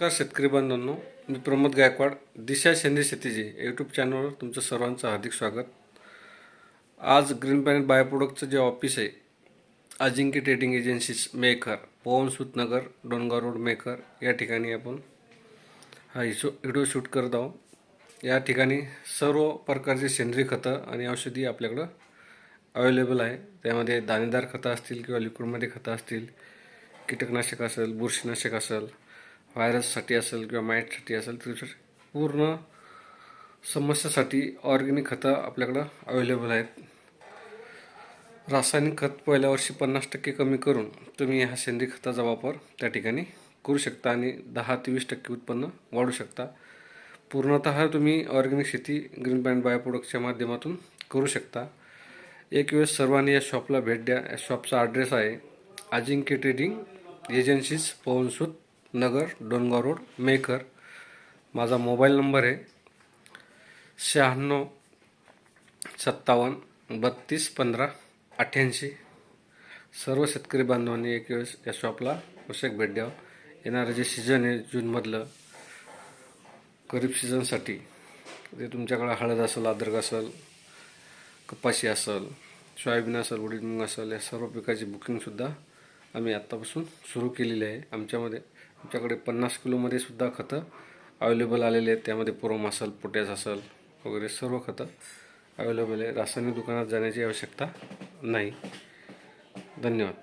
नमस्कार शेतकरी बांधवांनो मी प्रमोद गायकवाड दिशा शेंदे शेतीजी यूट्यूब चॅनलवर तुमचं सर्वांचं हार्दिक स्वागत. आज ग्रीन प्लॅनेट बायोप्रोडक्टचं जे ऑफिस आहे Ajinkya trading agencies Mehkar Pavan Sutnagar Dongaon road Mehkar या ठिकाणी आपण हा हिशो व्हिडिओ शूट करत आहोत. या ठिकाणी सर्व प्रकारचे सेंद्रिय खतं आणि औषधी आपल्याकडं अवेलेबल आहे. त्यामध्ये दाणेदार खतं असतील किंवा लिक्विडमध्ये खतं असतील कीटकनाशक असेल बुरशीनाशक असेल व्हायरससाठी असेल किंवा माईटसाठी असेल तर पूर्ण समस्यासाठी ऑर्गॅनिक खतं आपल्याकडं अवेलेबल आहेत. रासायनिक खत पहिल्या वर्षी पन्नास टक्के कमी करून तुम्ही ह्या सेंद्रिय खताचा वापर त्या ठिकाणी करू शकता आणि दहा ते वीस टक्के उत्पन्न वाढू शकता. पूर्णतः तुम्ही ऑर्गॅनिक शेती ग्रीन पॅन्ट बायोप्रोडक्टच्या माध्यमातून करू शकता. एक वेळेस सर्वांनी या शॉपला भेट द्या. या शॉपचा ॲड्रेस आहे Ajinkya trading agencies Pavansut Nagar Dongaon road Mehkar. माझा मोबाईल नंबर आहे शहाण्णव सत्तावन्न बत्तीस पंधरा अठ्ठ्याऐंशी. सर्व शेतकरी बांधवांनी एक वेळेस या शॉपला आवश्यक भेट द्यावं. येणारं जे सीझन आहे जूनमधलं खरीप सीझनसाठी ते तुमच्याकडं हळद असेल अद्रक असेल कपाशी असेल सोयाबीन असेल उडीद मूग असेल या सर्व पिकाची बुकिंगसुद्धा आम्ही आत्तापासून सुरू केलेली आहे. आमच्यामध्ये आमच्याकडे पन्नास किलोमध्ये सुद्धा खतं अवेलेबल आलेले आहेत. त्यामध्ये पुरम असेल पोटॅश असेल वगैरे सर्व खतं अवेलेबल आहे. रासायनिक दुकानात जाण्याची आवश्यकता नाही. धन्यवाद.